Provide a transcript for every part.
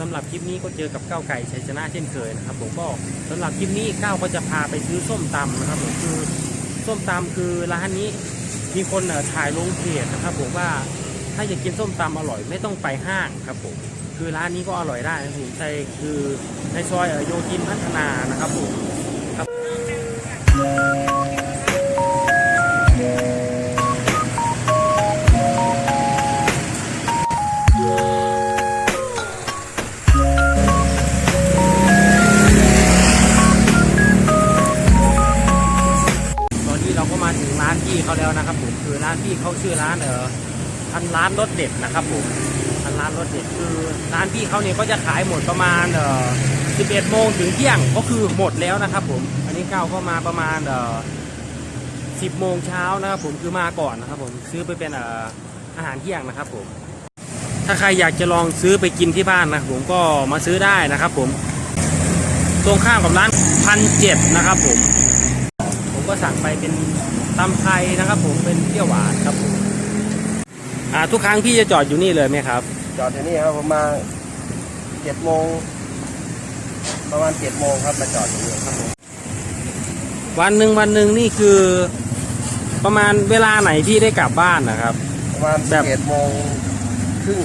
สำหรับคลิปนี้ก็เจอกับก้าวไก่ชัยชนะเช่นเคยนะครับผมก็สำหรับคลิปนี้ก้าวก็จะพาไปซื้อส้มตำนะครับผมคือส้มตำคือร้านนี้มีคนถ่ายลงเพจนะครับผมว่าถ้าอยากกินส้มตำอร่อยไม่ต้องไปห้างครับผมคือร้านนี้ก็อร่อยได้นะครับผมใช่คือในซอยโยธินพัฒนานะครับผมครับต มาถึงร้านพี่เขาแล้วนะครับผมคือร้านพี่เขาชื่อร้านเออพันร้านรสเด็ดนะครับผมพันร้านรสเด็ดคือร้านพี่เขาเนี่ยก็จะขายหมดประมาณเออ11โมงถึงเที่ยงก็คือหมดแล้วนะครับผมอันนี้ก้าวก็มาประมาณเออ10โมงเช้านะครับผมคือมาก่อนนะครับผมซื้อไปเป็นเอ่ออาหารเที่ยงนะครับผมถ้าใครอยากจะลองซื้อไปกินที่บ้านนะผมก็มาซื้อได้นะครับผม ตรงข้ามกับร้านพันเจ็ดนะครับผม ก็สั่งไปเป็นตำไทยนะครับ ผมเป็นเปรี้ยวหวานครับผมอ่าทุกครั้งพี่จะจอดอยู่นี่เลยไหมครับ จอดอยู่นี่ครับผมมาเจ็ดโมงประมาณเจ็ดโมงครับมาจอดอยู่นี่ครับผมวันหนึ่งวันหนึ่งนี่คือประมาณเวลาไหนพี่ได้กลับบ้านนะครับ ประมาณแบบ เจ็ดโมงครึ่ง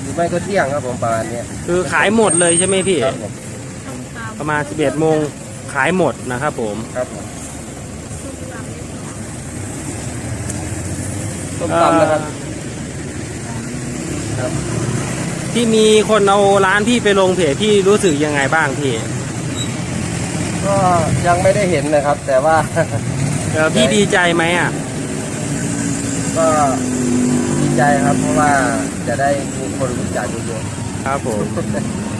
หรือไม่ก็เที่ยงครับผมประมาณเนี้ยคือขายหมดเลยใช่ไหมพี่ ครับผมประมาณ 11โมงขายหมดนะครับผม ครับผม ต้มตำนะครับ ครับ ที่มีคนเอาร้านพี่ไปลงเพจพี่รู้สึกยังไงบ้างพี่ก็ยังไม่ได้เห็นนะครับ แต่ว่า เออพี่ดีใจไหมอะ ก็ดีใจครับ เพราะว่าจะได้มีคนรู้จักเยอะครับผม ๆ